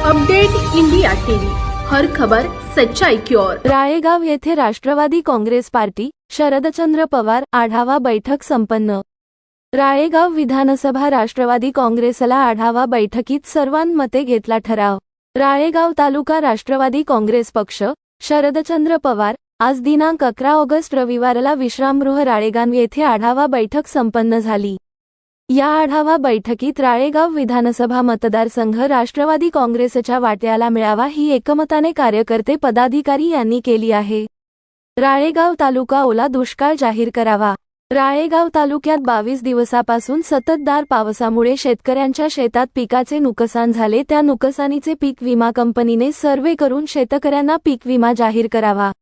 Update India TV. हर खबर सच्चाई की ओर. राळेगाव येथे राष्ट्रवादी काँग्रेस पार्टी शरदचंद्र पवार आढावा बैठक संपन्न. राळेगाव विधानसभा राष्ट्रवादी काँग्रेसला आढावा बैठकीत सर्वांमते घेतला ठराव. राळेगाव तालुका राष्ट्रवादी काँग्रेस पक्ष शरदचंद्र पवार आज दिनांक अकरा ऑगस्ट रविवारला विश्रामगृह राळेगाव येथे आढावा बैठक संपन्न झाली. या आढावा बैठकीत राळेगाव विधानसभा मतदारसंघ राष्ट्रवादी काँग्रेसच्या वाट्याला मिळावा ही एकमताने कार्यकर्ते पदाधिकारी यांनी केली आहे. राळेगाव तालुका ओला दुष्काळ जाहीर करावा. राळेगाव तालुक्यात बावीस दिवसापासून सततदार पावसामुळे शेतकऱ्यांच्या शेतात पिकाचे नुकसान झाले त्या नुकसानीचे पीक विमा कंपनीने सर्वे करून शेतकऱ्यांना पीक विमा जाहीर करावा.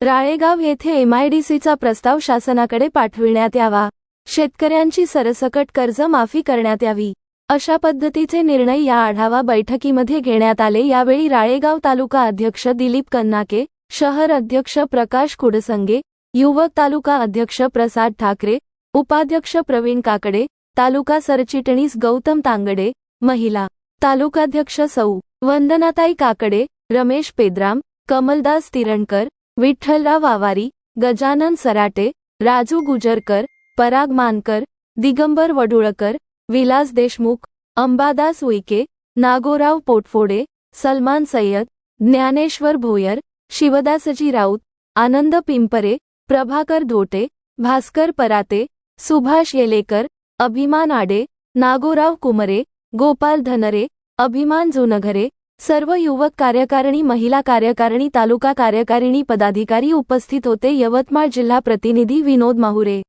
राळेगाव येथे एमआयडीसीचा प्रस्ताव शासनाकडे पाठविण्यात यावा. शेतकऱ्यांची सरसकट कर्ज माफी करण्यात यावी. अशा पद्धतीचे निर्णय या आढावा बैठकीमध्ये घेण्यात आले. यावेळी राळेगाव तालुका अध्यक्ष दिलीप कन्नाके शहर अध्यक्ष प्रकाश कुडसंगे युवक तालुका अध्यक्ष प्रसाद ठाकरे उपाध्यक्ष प्रवीण काकडे तालुका सरचिटणीस गौतम तांगडे महिला तालुकाध्यक्ष सौ. वंदनाताई काकडे रमेश पेद्राम कमलदास तिरणकर विठ्ठलराव आवारी गजानन सराटे राजू गुजरकर पराग मानकर दिगंबर वडुळकर विलास देशमुख अंबादास उईके नागोराव पोटफोडे सलमान सय्यद ज्ञानेश्वर भोयर शिवदासजी राऊत आनंद पिंपरे प्रभाकर धोटे भास्कर पराते सुभाष येलेकर अभिमान आडे नागोराव कुमरे गोपाल धनरे अभिमान जुनघरे सर्व युवक कार्यकारिणी महिला कार्यकारिणी तालुका कार्यकारिणी पदाधिकारी उपस्थित होते. यवतमाळ जिल्हा प्रतिनिधी विनोद माहुरे.